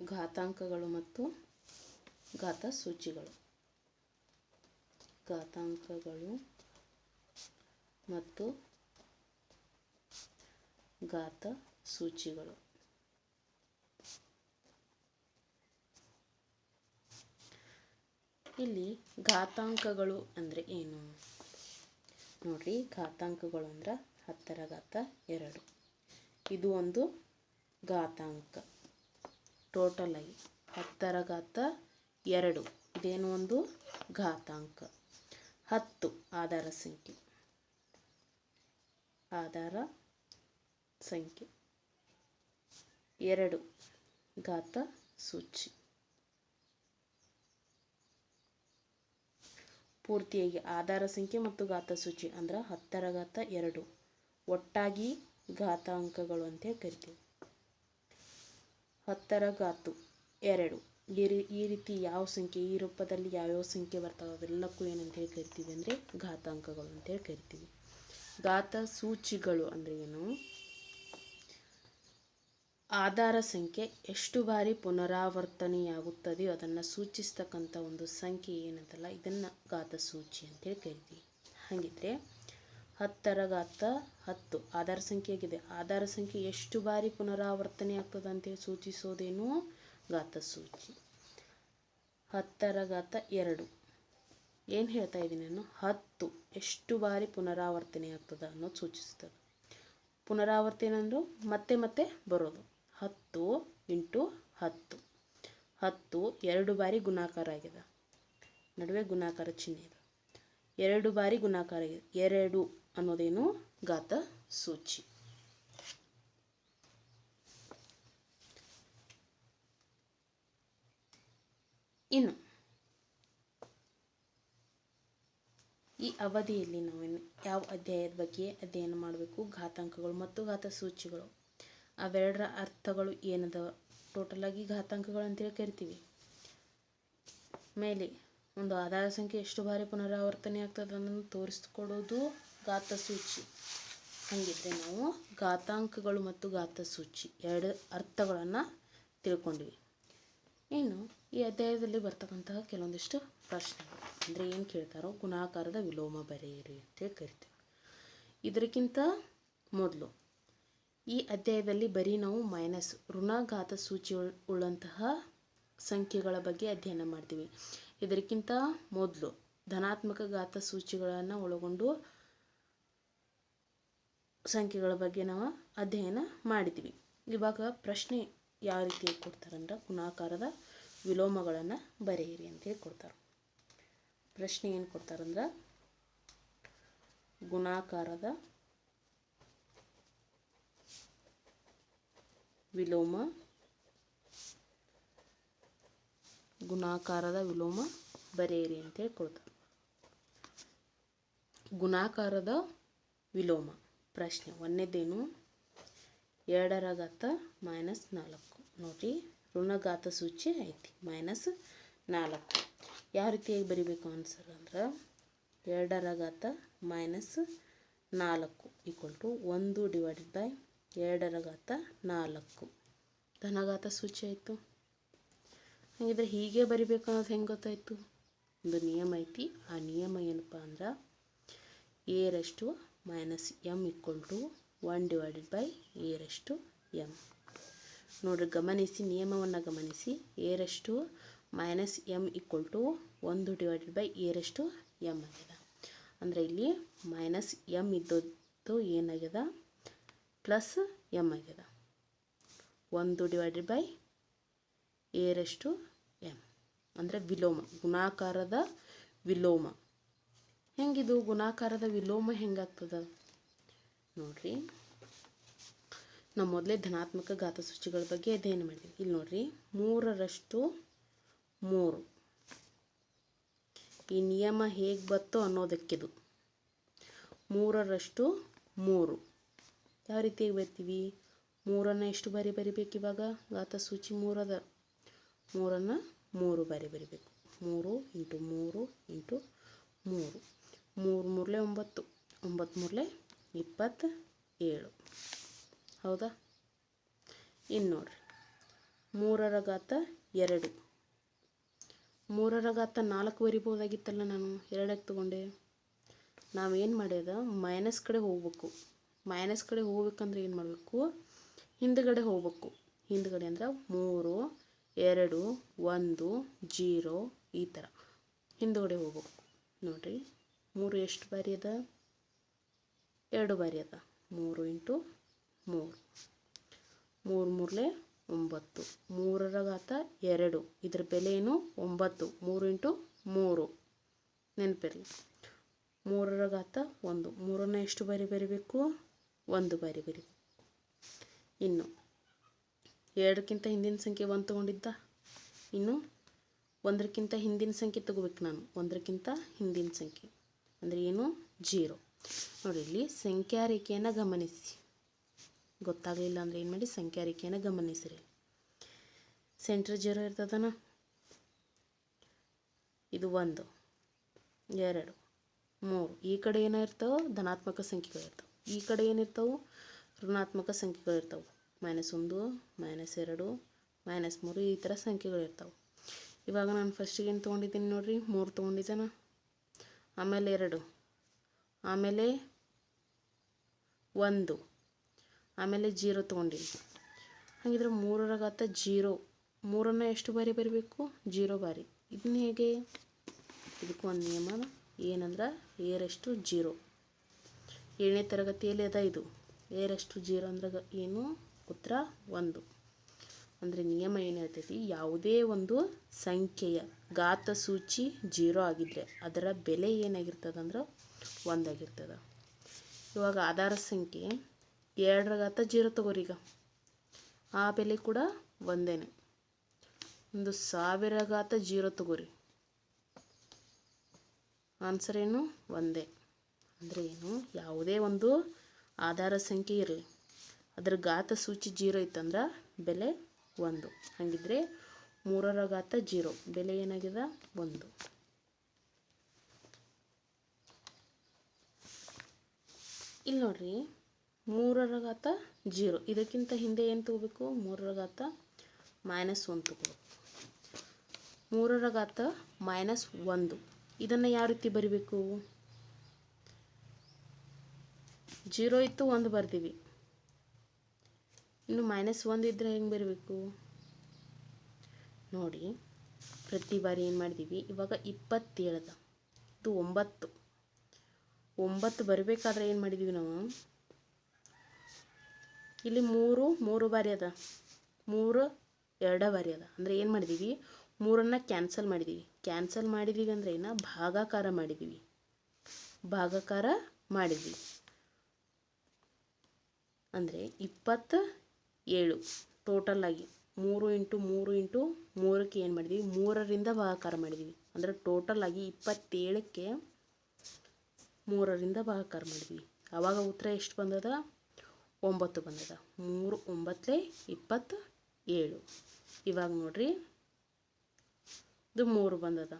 ಘಾತಾಂಕಗಳು ಮತ್ತು ಘಾತ ಸೂಚಿಗಳು. ಘಾತಾಂಕಗಳು ಮತ್ತು ಘಾತ ಸೂಚಿಗಳು. ಇಲ್ಲಿ ಘಾತಾಂಕಗಳು ಅಂದರೆ ಏನು? ನೋಡ್ರಿ, ಘಾತಾಂಕಗಳು ಅಂದ್ರೆ ಹತ್ತರ ಘಾತ ಎರಡು. ಇದು ಒಂದು ಘಾತಾಂಕ. ಟೋಟಲ್ ಆಗಿ ಹತ್ತರ ಘಾತ ಎರಡು. ಇದೇನು ಒಂದು? ಘಾತಾಂಕ. ಹತ್ತು ಆಧಾರ ಸಂಖ್ಯೆ. ಆಧಾರ ಸಂಖ್ಯೆ. ಎರಡು ಘಾತ ಸೂಚಿ. ಪೂರ್ತಿಯಾಗಿ ಆಧಾರ ಸಂಖ್ಯೆ ಮತ್ತು ಘಾತ ಸೂಚಿ ಅಂದ್ರೆ ಹತ್ತರ ಘಾತ ಎರಡು. ಒಟ್ಟಾಗಿ ಘಾತಾಂಕಗಳು ಅಂತ ಕರಿತೀವಿ. ಹತ್ತರ ಘಾತು ಎರಡು. ಈ ರೀ ಈ ರೀತಿ ಯಾವ ಸಂಖ್ಯೆ, ಈ ರೂಪದಲ್ಲಿ ಯಾವ್ಯಾವ ಸಂಖ್ಯೆ ಬರ್ತಾವೆ, ಅವೆಲ್ಲಕ್ಕೂ ಏನಂತ ಹೇಳಿ ಕರಿತೀವಿ ಅಂದರೆ ಘಾತಾಂಕಗಳು ಅಂತೇಳಿ ಕರಿತೀವಿ. ಘಾತ ಸೂಚಿಗಳು ಅಂದರೆ ಏನು? ಆಧಾರ ಸಂಖ್ಯೆ ಎಷ್ಟು ಬಾರಿ ಪುನರಾವರ್ತನೆಯಾಗುತ್ತದೆಯೋ ಅದನ್ನು ಸೂಚಿಸ್ತಕ್ಕಂಥ ಒಂದು ಸಂಖ್ಯೆ ಏನಂತಲ್ಲ, ಇದನ್ನು ಘಾತ ಸೂಚಿ ಅಂತೇಳಿ ಕರಿತೀವಿ. ಹಾಗಿದ್ರೆ ಹತ್ತರ ಘಾತ ಹತ್ತು. ಆಧಾರ ಸಂಖ್ಯೆ ಆಗಿದೆ ಆಧಾರ ಸಂಖ್ಯೆ ಎಷ್ಟು ಬಾರಿ ಪುನರಾವರ್ತನೆ ಆಗ್ತದೆ ಅಂತೇಳಿ ಸೂಚಿಸೋದೇನು? ಘಾತ ಸೂಚಿ. ಹತ್ತರ ಘಾತ ಎರಡು. ಏನು ಹೇಳ್ತಾ ಇದ್ದೀನಿ ನಾನು? ಹತ್ತು. ಎಷ್ಟು ಬಾರಿ ಪುನರಾವರ್ತನೆ ಆಗ್ತದೆ ಅನ್ನೋದು ಸೂಚಿಸ್ತದೆ. ಪುನರಾವರ್ತನೆ ಅಂದರು? ಮತ್ತೆ ಮತ್ತೆ ಬರೋದು. ಹತ್ತು ಇಂಟು ಹತ್ತು. ಹತ್ತು ಎರಡು ಬಾರಿ ಗುಣಾಕಾರ ಆಗಿದೆ. ನಡುವೆ ಗುಣಾಕಾರ ಚಿಹ್ನೆ ಇದೆ. ಎರಡು ಬಾರಿ ಗುಣಾಕಾರ ಆಗಿದೆ. ಎರಡು. ಅನ್ನೋದೇನು? ಘಾತ ಸೂಚಿ. ಇನ್ನು, ಈ ಅವಧಿಯಲ್ಲಿ ನಾವೇನು ಯಾವ ಅಧ್ಯಾಯದ ಬಗ್ಗೆ ಅಧ್ಯಯನ ಮಾಡಬೇಕು? ಘಾತಾಂಕಗಳು ಮತ್ತು ಘಾತ ಸೂಚಿಗಳು. ಅವೆರಡರ ಅರ್ಥಗಳು ಏನದವ? ಟೋಟಲ್ ಆಗಿ ಘಾತಾಂಕಗಳು ಅಂತೇಳಿ ಕರಿತೀವಿ. ಮೇಲೆ ಒಂದು ಆಧಾರ ಸಂಖ್ಯೆ ಎಷ್ಟು ಬಾರಿ ಪುನರಾವರ್ತನೆ ಆಗ್ತದೆ ಅನ್ನೋದನ್ನು ತೋರಿಸ್ಕೊಡೋದು. ಘಾತ ಸೂಚಿ ಹಾಗಿದ್ರೆ ನಾವು ಘಾತಾಂಕಗಳು ಮತ್ತು ಗಾತಸೂಚಿ ಎರಡು ಅರ್ಥಗಳನ್ನು ತಿಳ್ಕೊಂಡ್ವಿ. ಇನ್ನು ಈ ಅಧ್ಯಾಯದಲ್ಲಿ ಬರ್ತಕ್ಕಂತಹ ಕೆಲವೊಂದಿಷ್ಟು ಪ್ರಶ್ನೆಗಳು. ಅಂದರೆ ಏನು ಕೇಳ್ತಾರೋ ಗುಣಾಕಾರದ ವಿಲೋಮ ಬರೆಯಿರಿ ಅಂತೇಳಿ ಕರಿತೀವಿ. ಇದಕ್ಕಿಂತ ಮೊದಲು, ಈ ಅಧ್ಯಾಯದಲ್ಲಿ ಬರೀ ನಾವು ಮೈನಸ್ ಋಣಘಾತ ಸೂಚಿ ಉಳ್ಳಂತಹ ಸಂಖ್ಯೆಗಳ ಬಗ್ಗೆ ಅಧ್ಯಯನ ಮಾಡ್ತೀವಿ. ಇದಕ್ಕಿಂತ ಮೊದಲು ಧನಾತ್ಮಕ ಘಾತ ಸೂಚಿಗಳನ್ನು ಒಳಗೊಂಡು ಸಂಖ್ಯೆಗಳ ಬಗ್ಗೆ ನಾವು ಅಧ್ಯಯನ ಮಾಡಿದ್ವಿ ಇವಾಗ ಪ್ರಶ್ನೆ ಯಾವ ರೀತಿ ಕೊಡ್ತಾರಂದ್ರೆ ಗುಣಾಕಾರದ ವಿಲೋಮಗಳನ್ನು ಬರೆಯಿರಿ ಅಂತೇಳಿ ಕೊಡ್ತಾರೆ ಪ್ರಶ್ನೆ ಏನು ಕೊಡ್ತಾರಂದ್ರೆ ಗುಣಾಕಾರದ ವಿಲೋಮ ಗುಣಾಕಾರದ ವಿಲೋಮ ಬರೆಯಿರಿ ಅಂತೇಳಿ ಕೊಡ್ತಾರೆ ಗುಣಾಕಾರದ ವಿಲೋಮ. ಪ್ರಶ್ನೆ ಒಂದನೇದೇನು ಎರಡರ ಘಾತ ಮೈನಸ್ ನಾಲ್ಕು. ನೋಡಿರಿ ಋಣಘಾತ ಸೂಚಿ ಐತಿ. ಮೈನಸ್ ನಾಲ್ಕು. ಯಾವ ರೀತಿಯಾಗಿ ಬರಿಬೇಕು ಆನ್ಸರ್ ಅಂದ್ರೆ ಎರಡರ ಘಾತ ಮೈನಸ್ ನಾಲ್ಕು ಈಕ್ವಲ್ ಟು ಒಂದು ಡಿವೈಡೆಡ್ ಬೈ ಎರಡರ ಘಾತ ನಾಲ್ಕು. ಧನಘಾತ ಸೂಚಿ ಆಯಿತು. ಹಾಗಿದ್ರೆ ಹೀಗೆ ಬರಿಬೇಕು ಅನ್ನೋದು ಹೆಂಗೆ ಗೊತ್ತಾಯಿತು? ಒಂದು ನಿಯಮ ಐತಿ. ಆ ನಿಯಮ ಏನಪ್ಪ ಅಂದ್ರೆ ಎ ರಷ್ಟು minus M equal to one divided by A ರಷ್ಟು ಎಂ ನೋಡಿರಿ, ಗಮನಿಸಿ, ನಿಯಮವನ್ನು ಗಮನಿಸಿ. ಎ ರಷ್ಟು ಮೈನಸ್ ಎಂ ಈಕ್ವಲ್ ಟು ಒಂದು ಡಿವೈಡೆಡ್ ಬೈ ಎ ರಷ್ಟು ಎಂ ಆಗ್ಯದ ಅಂದರೆ ಇಲ್ಲಿ ಮೈನಸ್ ಎಂ ಇದ್ದದ್ದು ಏನಾಗ್ಯದ ಪ್ಲಸ್ ಎಂ ಆಗ್ಯದ ಒಂದು ಡಿವೈಡೆಡ್ ಬೈ ಎ ರಷ್ಟು ಎಂ ಅಂದರೆ ವಿಲೋಮ, ಗುಣಾಕಾರದ ವಿಲೋಮ. ಹೆಂಗಿದು ಗುಣಾಕಾರದ ವಿಲೋಮ ಹೆಂಗಾಗ್ತದ? ನೋಡ್ರಿ. ನಾವು ಮೊದಲೇ ಧನಾತ್ಮಕ ಘಾತ ಸೂಚಿಗಳ ಬಗ್ಗೆ ಅಧ್ಯಯನ ಮಾಡಿದ್ವಿ. ಇಲ್ಲಿ ನೋಡ್ರಿ, ಮೂರರಷ್ಟು ಮೂರು. ಈ ನಿಯಮ ಹೇಗೆ ಬತ್ತೋ ಅನ್ನೋದಕ್ಕಿದು. ಮೂರರಷ್ಟು ಮೂರು. ಯಾವ ರೀತಿಯಾಗಿ ಬರ್ತೀವಿ ಮೂರನ್ನು ಎಷ್ಟು ಬಾರಿ ಬರಿಬೇಕು ಇವಾಗ? ಘಾತ ಸೂಚಿ ಮೂರದ. ಮೂರನ್ನು ಮೂರು ಬಾರಿ ಬರಿಬೇಕು. ಮೂರು ಇಂಟು ಮೂರು ಇಂಟು ಮೂರು. ಮೂರು ಮೂರಲೆ ಒಂಬತ್ತು ಒಂಬತ್ತು ಮೂರಲೆ ಇಪ್ಪತ್ತ ಏಳು. ಹೌದಾ? ಇನ್ನು ನೋಡ್ರಿ. ಮೂರರ ಘಾತ ಎರಡು. ಮೂರರ ಘಾತ ನಾಲ್ಕು ಬರಿಬೋದಾಗಿತ್ತಲ್ಲ ನಾನು ಎರಡಕ್ಕೆ ತಗೊಂಡೆ. ನಾವೇನು ಮಾಡ್ಯದ ಮೈನಸ್ ಕಡೆ ಹೋಗ್ಬೇಕು. ಮೈನಸ್ ಕಡೆ ಹೋಗ್ಬೇಕಂದ್ರೆ ಏನು ಮಾಡಬೇಕು? ಹಿಂದ್ಗಡೆ ಹೋಗ್ಬೇಕು. ಹಿಂದ್ಗಡೆ ಅಂದ್ರೆ ಮೂರು, ಎರಡು, ಒಂದು, ಜೀರೋ, ಈ ಥರ ಹಿಂದುಗಡೆ ಹೋಗ್ಬೇಕು. ನೋಡಿರಿ. ಮೂರು ಎಷ್ಟು ಬಾರಿ ಅದ? ಎರಡು ಬಾರಿ ಅದ. ಮೂರು ಇಂಟು ಮೂರು. ಮೂರು ಮೂರಲೆ ಒಂಬತ್ತು. ಮೂರರ ಘಾತ ಎರಡು. ಇದ್ರ ಬೆಲೆ ಏನು? ಒಂಬತ್ತು. ಮೂರು ಇಂಟು ಮೂರು. ನೆನಪಿರಲಿ. ಮೂರರ ಘಾತ ಒಂದು. ಮೂರನ್ನ ಎಷ್ಟು ಬಾರಿ ಬರಿಬೇಕು? ಒಂದು ಬಾರಿ ಬರಿಬೇಕು. ಇನ್ನು ಎರಡಕ್ಕಿಂತ ಹಿಂದಿನ ಸಂಖ್ಯೆ ಒಂದು ತೊಗೊಂಡಿದ್ದ? ಇನ್ನು ಒಂದಕ್ಕಿಂತ ಹಿಂದಿನ ಸಂಖ್ಯೆ ತಗೋಬೇಕು ನಾನು. ಒಂದಕ್ಕಿಂತ ಹಿಂದಿನ ಸಂಖ್ಯೆ. ಅಂದರೆ ಏನು? ಜೀರೋ. ನೋಡಿ ಇಲ್ಲಿ ಸಂಖ್ಯಾ ರೇಖೆಯನ್ನು ಗಮನಿಸಿ. ಗೊತ್ತಾಗಲಿಲ್ಲ ಅಂದರೆ ಏನು ಮಾಡಿ? ಸಂಖ್ಯಾ ರೇಖೆಯನ್ನು ಗಮನಿಸಿರಿ. ಸೆಂಟ್ರ್ ಜೀರೋ ಇರ್ತದನ? ಇದು ಒಂದು, ಎರಡು, ಮೂರು. ಈ ಕಡೆ ಏನಿರ್ತಾವೆ ಧನಾತ್ಮಕ ಸಂಖ್ಯೆಗಳು ಇರ್ತಾವೆ. ಈ ಕಡೆ ಏನಿರ್ತಾವೆ ಋಣಾತ್ಮಕ ಸಂಖ್ಯೆಗಳು ಇರ್ತಾವೆ. ಮೈನಸ್ ಒಂದು ಮೈನಸ್ ಎರಡು ಮೈನಸ್ ಮೂರು, ಈ ಥರ ಸಂಖ್ಯೆಗಳು ಇರ್ತಾವೆ. ಇವಾಗ ನಾನು ಫಸ್ಟಿಗೆ ಏನು ತೊಗೊಂಡಿದ್ದೀನಿ ನೋಡಿರಿ? ಮೂರು ತೊಗೊಂಡಿದ್ದಾನ? ಆಮೇಲೆ ಎರಡು. ಆಮೇಲೆ ಒಂದು. ಆಮೇಲೆ ಜೀರೋ ತೊಗೊಂಡಿನಿ. ಹಾಗಿದ್ರೆ ಮೂರರ ಘಾತ ಜೀರೋ. ಮೂರನ್ನು ಎಷ್ಟು ಬಾರಿ ಬರಬೇಕು? ಜೀರೋ ಬಾರಿ. ಇದನ್ನ ಹೇಗೆ? ಇದಕ್ಕೂ ಒಂದು ನಿಯಮ. ಏನಂದ್ರೆ ಏರಷ್ಟು ಜೀರೋ. ಏಳನೇ ತರಗತಿಯಲ್ಲಿ ಅದ ಇದು. ಏರಷ್ಟು ಜೀರೋ ಅಂದ್ರೆ ಏನು? ಉತ್ತರ ಒಂದು. ಅಂದರೆ ನಿಯಮ ಏನು ಹೇಳ್ತೈತಿ ಯಾವುದೇ ಒಂದು ಸಂಖ್ಯೆಯ ಘಾತ ಸೂಚಿ ಜೀರೋ ಆಗಿದ್ರೆ ಅದರ ಬೆಲೆ ಏನಾಗಿರ್ತದಂದ್ರೆ ಒಂದಾಗಿರ್ತದೆ. ಇವಾಗ ಆಧಾರ ಸಂಖ್ಯೆ ಎರಡರ ಘಾತ ಜೀರೋ ತಗೋರಿ ಈಗ. ಆ ಬೆಲೆ ಕೂಡ ಒಂದೇನೆ. ಒಂದು ಸಾವಿರ ಘಾತ ಜೀರೋ ತಗೋರಿ. ಆನ್ಸರ್ ಏನು ಒಂದೇ. ಅಂದರೆ ಏನು, ಯಾವುದೇ ಒಂದು ಆಧಾರ ಸಂಖ್ಯೆ ಇರಲಿ. ಅದರ ಘಾತ ಸೂಚಿ ಜೀರೋ ಇತ್ತಂದ್ರೆ ಬೆಲೆ ಒಂದು. ಹಾಗಿದ್ರೆ ಮೂರರ ಘಾತ ಜೀರೋ. ಬೆಲೆ ಏನಾಗಿದೆ? ಒಂದು. ಇಲ್ಲಿ ನೋಡ್ರಿ ಮೂರರ ಘಾತ ಜೀರೋ. ಇದಕ್ಕಿಂತ ಹಿಂದೆ ಏನು ತಗೋಬೇಕು? ಮೂರರ ಘಾತ ಮೈನಸ್ ಒಂದು ತಗೋಬೇಕು. ಮೂರರ ಘಾತ ಮೈನಸ್ ಒಂದು. ಇದನ್ನು ಯಾವ ರೀತಿ ಬರಿಬೇಕು? ಜೀರೋ ಇತ್ತು ಒಂದು ಬರ್ತೀವಿ ಇನ್ನು ಮೈನಸ್ ಒಂದು ಇದ್ದರೆ ಹೆಂಗೆ ಬರಬೇಕು? ನೋಡಿ, ಪ್ರತಿ ಬಾರಿ ಏನು ಮಾಡಿದ್ದೀವಿ ಇವಾಗ ಇಪ್ಪತ್ತೇಳದ. ಇದು ಒಂಬತ್ತು. ಒಂಬತ್ತು ಬರಬೇಕಾದ್ರೆ ಏನು ಮಾಡಿದ್ದೀವಿ ನಾವು? ಇಲ್ಲಿ ಮೂರು ಮೂರು ಬಾರಿ ಅದ. ಮೂರು, ಎರಡ ಬಾರಿ ಅದ. ಅಂದರೆ ಏನು ಮಾಡಿದ್ದೀವಿ ಮೂರನ್ನು ಕ್ಯಾನ್ಸಲ್ ಮಾಡಿದ್ದೀವಿ ಕ್ಯಾನ್ಸಲ್ ಮಾಡಿದ್ದೀವಿ ಅಂದರೆ ಏನು? ಭಾಗಾಕಾರ ಮಾಡಿದ್ದೀವಿ ಭಾಗಾಕಾರ ಮಾಡಿದ್ವಿ. ಅಂದರೆ ಇಪ್ಪತ್ತ ಏಳು. ಟೋಟಲ್ ಆಗಿ ಮೂರು ಇಂಟು ಮೂರು ಇಂಟು ಮೂರಕ್ಕೆ ಏನು ಮಾಡಿದ್ವಿ? ಮೂರರಿಂದ ಭಾಗಾಕಾರ ಮಾಡಿದ್ವಿ. ಅಂದರೆ ಟೋಟಲ್ ಆಗಿ ಇಪ್ಪತ್ತೇಳಕ್ಕೆ ಮೂರರಿಂದ ಭಾಗಾಕಾರ ಮಾಡಿದ್ವಿ. ಆವಾಗ ಉತ್ತರ ಎಷ್ಟು ಬಂದದ? ಒಂಬತ್ತು ಬಂದದ. ಮೂರು, ಒಂಬತ್ತಲೇ ಇಪ್ಪತ್ತ ಏಳು ಇವಾಗ ನೋಡ್ರಿ. ಇದು ಮೂರು ಬಂದದ.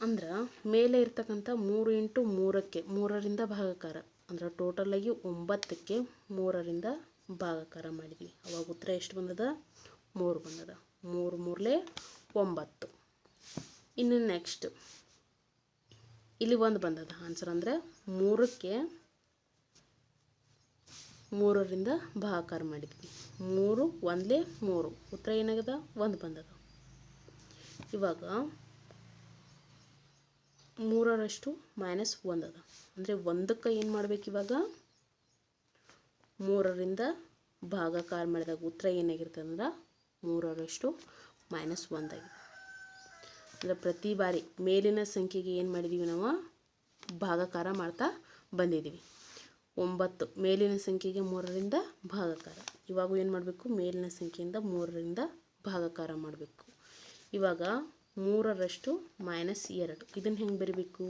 ಅಂದ್ರೆ ಮೇಲೆ ಇರ್ತಕ್ಕಂಥ ಮೂರು ಇಂಟು ಮೂರಕ್ಕೆ, ಮೂರರಿಂದ ಭಾಗಾಕಾರ. ಅಂದ್ರೆ ಟೋಟಲಾಗಿ ಒಂಬತ್ತಕ್ಕೆ ಮೂರರಿಂದ ಭಾಗಾಕಾರ ಮಾಡಿದ್ವಿ. ಅವಾಗ ಉತ್ತರ ಎಷ್ಟು ಬಂದದ? ಮೂರು ಬಂದದ. ಮೂರು ಮೂರಲೇ ಒಂಬತ್ತು. ಇನ್ನು ನೆಕ್ಸ್ಟ್ ಇಲ್ಲಿ ಒಂದು ಬಂದದ ಆನ್ಸರ್ ಅಂದರೆ ಮೂರಕ್ಕೆ ಮೂರರಿಂದ ಭಾಗಾಕಾರ ಮಾಡಿದ್ವಿ. ಮೂರು, ಒಂದಲೇ ಮೂರು. ಉತ್ತರ ಏನಾಗದ? ಒಂದು ಬಂದದ. ಇವಾಗ ಮೂರರಷ್ಟು ಮೈನಸ್ ಒಂದದ. ಅಂದರೆ ಒಂದಕ್ಕೆ ಏನು ಮಾಡ್ಬೇಕು ಇವಾಗ? ಮೂರರಿಂದ ಭಾಗಾಕಾರ ಮಾಡಿದಾಗ ಉತ್ತರ ಏನಾಗಿರ್ತದೆ ಅಂದ್ರೆ ಮೂರರಷ್ಟು ಮೈನಸ್ ಒಂದಾಗಿದೆ. ಅಂದರೆ ಪ್ರತಿ ಬಾರಿ ಮೇಲಿನ ಸಂಖ್ಯೆಗೆ ಏನು ಮಾಡಿದ್ದೀವಿ ನಾವು? ಭಾಗಾಕಾರ ಮಾಡ್ತಾ ಬಂದಿದ್ದೀವಿ ಒಂಬತ್ತು, ಮೇಲಿನ ಸಂಖ್ಯೆಗೆ ಮೂರರಿಂದ ಭಾಗಾಕಾರ. ಇವಾಗ ಏನು ಮಾಡಬೇಕು? ಮೇಲಿನ ಸಂಖ್ಯೆಯಿಂದ ಮೂರರಿಂದ ಭಾಗಾಕಾರ ಮಾಡಬೇಕು. ಇವಾಗ ಮೂರರಷ್ಟು ಮೈನಸ್ ಎರಡು. ಇದನ್ನು ಹೆಂಗೆ ಬರೀಬೇಕು?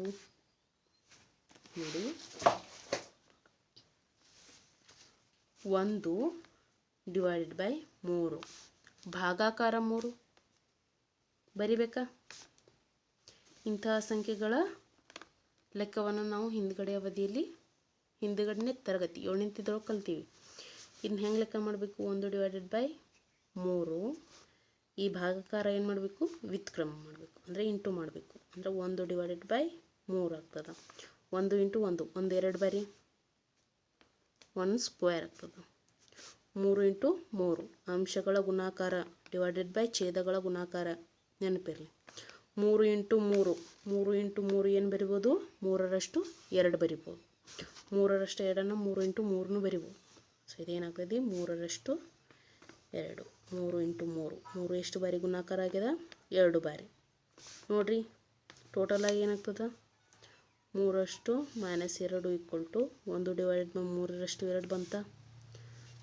ನೋಡಿ. ಒಂದು ಡಿವೈಡೆಡ್ ಬೈ ಮೂರು. ಭಾಗಾಕಾರ ಮೂರು. ಬರಿಬೇಕಾ? ಇಂತಹ ಸಂಖ್ಯೆಗಳ ಲೆಕ್ಕವನ್ನು ನಾವು ಹಿಂದ್ಗಡೆ ಅವಧಿಯಲ್ಲಿ, ಹಿಂದ್ಗಡೆನೇ ತರಗತಿ ಏಳನೇ ತಿದ್ದೊಳಗೆ ಕಲ್ತೀವಿ. ಇನ್ನು ಹೆಂಗೆ ಲೆಕ್ಕ ಮಾಡಬೇಕು? ಒಂದು ಡಿವೈಡೆಡ್ ಬೈ ಮೂರು. ಈ ಭಾಗಕಾರ ಏನು ಮಾಡಬೇಕು? ವಿತ್ಕ್ರಮ ಮಾಡಬೇಕು. ಅಂದರೆ ಇಂಟು ಮಾಡಬೇಕು. ಅಂದರೆ ಒಂದು ಡಿವೈಡೆಡ್ ಬೈ ಮೂರು ಆಗ್ತದೆ. ಒಂದು ಇಂಟು ಒಂದು. ಒಂದು ಎರಡು ಬಾರಿ. ಒನ್ ಸ್ಕ್ವೇರ್ ಆಗ್ತದೆ. ಮೂರು ಇಂಟು ಮೂರು. ಅಂಶಗಳ ಗುಣಾಕಾರ ಡಿವೈಡೆಡ್ ಬೈ ಛೇದಗಳ ಗುಣಾಕಾರ. ನೆನಪಿರಲಿ. ಮೂರು ಇಂಟು ಮೂರು. ಮೂರು ಇಂಟು ಮೂರು ಏನು ಬರಿಬೋದು? ಮೂರರಷ್ಟು ಎರಡು ಬರಿಬೋದು. ಮೂರರಷ್ಟು ಎರಡನ್ನು ಮೂರು ಇಂಟು ಮೂರನ್ನು ಬರಿಬೋದು. ಸೊ ಇದೇನಾಗ್ತದೆ? ಮೂರರಷ್ಟು ಎರಡು. ಮೂರು ಇಂಟು ಮೂರು. ಮೂರು ಎಷ್ಟು ಬಾರಿ ಗುಣಾಕಾರ ಆಗ್ಯದ ಎರಡು ಬಾರಿ. ನೋಡಿರಿ ಟೋಟಲಾಗಿ ಏನಾಗ್ತದೆ? ಮೂರಷ್ಟು ಮೈನಸ್ ಎರಡು ಈಕ್ವಲ್ ಟು ಒಂದು ಡಿವೈಡೆಡ್ ಬೈ ಮೂರರಷ್ಟು ಎರಡು ಬಂತ.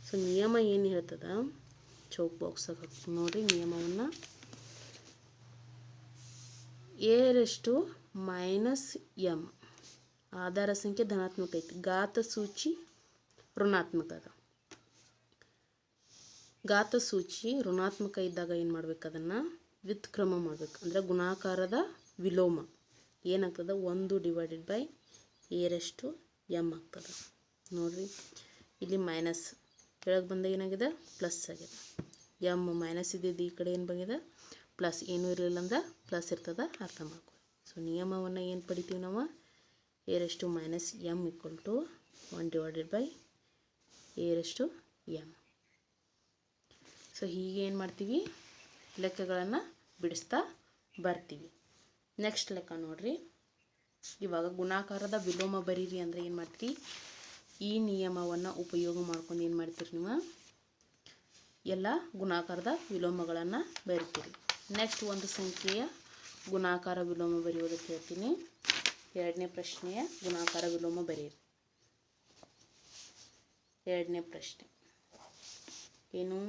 ಸೊ ನಿಯಮ ಏನು ಹೇಳ್ತದ? ಚೌಕ್ ಬಾಕ್ಸಾಗ ನೋಡಿ ನೋಡಿರಿ ನಿಯಮವನ್ನು. ಏರಷ್ಟು ಮೈನಸ್ ಎಂ ಆಧಾರ ಸಂಖ್ಯೆ ಧನಾತ್ಮಕ ಐತಿ. ಗಾತ ಸೂಚಿ ಋಣಾತ್ಮಕ ಅದ. ಗಾತ ಸೂಚಿ ಋಣಾತ್ಮಕ ಇದ್ದಾಗ ಏನು ಮಾಡ್ಬೇಕು ಅದನ್ನು? ವ್ಯುತ್ಕ್ರಮ ಮಾಡ್ಬೇಕು. ಅಂದರೆ ಗುಣಾಕಾರದ ವಿಲೋಮ. ಏನಾಗ್ತದೆ? ಒಂದು ಡಿವೈಡೆಡ್ ಬೈ ಏರಷ್ಟು ಎಂ ಆಗ್ತದೆ. ನೋಡಿರಿ, ಇಲ್ಲಿ ಮೈನಸ್ ಕೆಳಗೆ ಬಂದಾಗ ಏನಾಗಿದೆ? ಪ್ಲಸ್ ಆಗಿದೆ. ಎಂ ಮೈನಸ್ ಇದ್ದಿದ್ದು ಈ ಕಡೆ ಏನು ಬಂದಿದೆ? ಪ್ಲಸ್ ಏನೂ ಇರಲಿಲ್ಲ ಅಂದ್ರೆ ಪ್ಲಸ್ ಇರ್ತದೆ ಅರ್ಥ ಮಾಡ್ಕೊಳ್ಳಿ. ಸೊ ನಿಯಮವನ್ನು ಏನು ಪಡಿತೀವಿ ನಾವು? ಏರಷ್ಟು minus M equal to one divided by ಏರಷ್ಟು M so ಹೀಗೆ ಏನು ಮಾಡ್ತೀವಿ? ಲೆಕ್ಕಗಳನ್ನು ಬಿಡಿಸ್ತಾ ಬರ್ತೀವಿ. ನೆಕ್ಸ್ಟ್ ಲೆಕ್ಕ ನೋಡ್ರಿ. ಇವಾಗ ಗುಣಾಕಾರದ ವಿಲೋಮ ಬರೀರಿ ಅಂದರೆ ಏನು ಮಾಡ್ತೀರಿ? ಈ ನಿಯಮವನ್ನು ಉಪಯೋಗ ಮಾಡ್ಕೊಂಡು ಏನು ಮಾಡ್ತೀರಿ ನೀವು? ಎಲ್ಲ ಗುಣಾಕಾರದ ವಿಲೋಮಗಳನ್ನು ಬರಿತೀರಿ. ನೆಕ್ಸ್ಟ್ ಒಂದು ಸಂಖ್ಯೆಯ ಗುಣಾಕಾರ ವಿಲೋಮ ಬರೆಯೋದಕ್ಕೆ ಹೇಳ್ತೀನಿ ಎರಡನೇ ಪ್ರಶ್ನೆಯ ಗುಣಾಕಾರ ವಿಲೋಮ ಬರೀರಿ ಎರಡನೇ ಪ್ರಶ್ನೆ. ಏನು?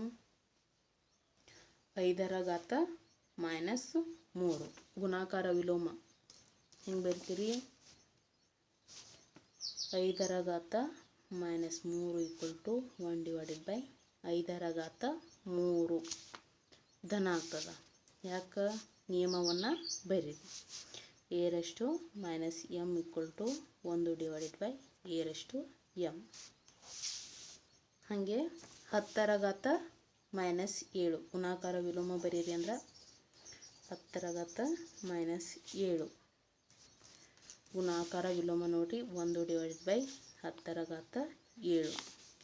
ಐದರ ಘಾತ ಮೈನಸ್ ಮೂರು. ಗುಣಾಕಾರ ವಿಲೋಮ. ಹೆಂಗೆ ಬರ್ತೀರಿ? ಐದರ ಘಾತ ಮೈನಸ್ ಮೂರು equal to one divided by ಐದರ ಘಾತ ಮೂರು. ಧನ ಆಗ್ತದ. ಯಾಕೆ? ನಿಯಮವನ್ನು ಬರೀರಿ. ಏರಷ್ಟು ಮೈನಸ್ ಎಂ ಈಕ್ವಲ್ ಟು ಒಂದು ಡಿವೈಡೆಡ್ ಬೈ ಏರಷ್ಟು ಎಂ ಹಾಗೆ ಹತ್ತರ ಘಾತ ಮೈನಸ್ ಏಳು. ಗುಣಾಕಾರ ವಿಲೋಮ ಬರೀರಿ ಅಂದ್ರೆ ಹತ್ತರ ಘಾತ ಮೈನಸ್ ಏಳು. ಗುಣಾಕಾರ ವಿಲೋಮ ನೋಡಿ ಒಂದು ಡಿವೈಡ್ ಬೈ ಹತ್ತರ ಘಾತ ಏಳು.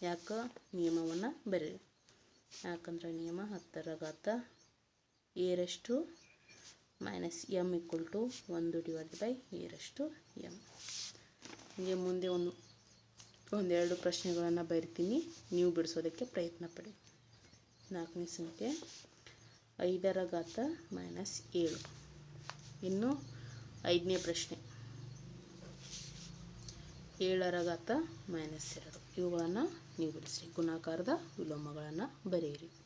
ಯಾಕೆ? ನಿಯಮವನ್ನು ಬರೀರಿ. ಯಾಕಂದ್ರೆ ನಿಯಮ ಹತ್ತರ ಘಾತ ಏರಷ್ಟು ಮೈನಸ್ ಎಂ ಈಕ್ವಲ್ ಟು ಒಂದು ಡಿವೈಡ್ ಬೈ ಏರಷ್ಟು ಎಂ ಹೀಗೆ ಮುಂದೆ ಒಂದು, ಒಂದೆರಡು ಪ್ರಶ್ನೆಗಳನ್ನು ಬರಿತೀನಿ. ನೀವು ಬಿಡಿಸೋದಕ್ಕೆ ಪ್ರಯತ್ನ ಪಡಿ. ನಾಲ್ಕನೇ ಸಂಖ್ಯೆ. ಐದರ ಘಾತ ಮೈನಸ್ ಏಳು. ಇನ್ನು ಐದನೇ ಪ್ರಶ್ನೆ. ಏಳರ ಘಾತ ಮೈನಸ್ ಎರಡು. ಇವುಗಳನ್ನು ನೀವು ಬಿಡಿಸಿ ಗುಣಾಕಾರದ ವಿಲೋಮಗಳನ್ನು ಬರೆಯಿರಿ.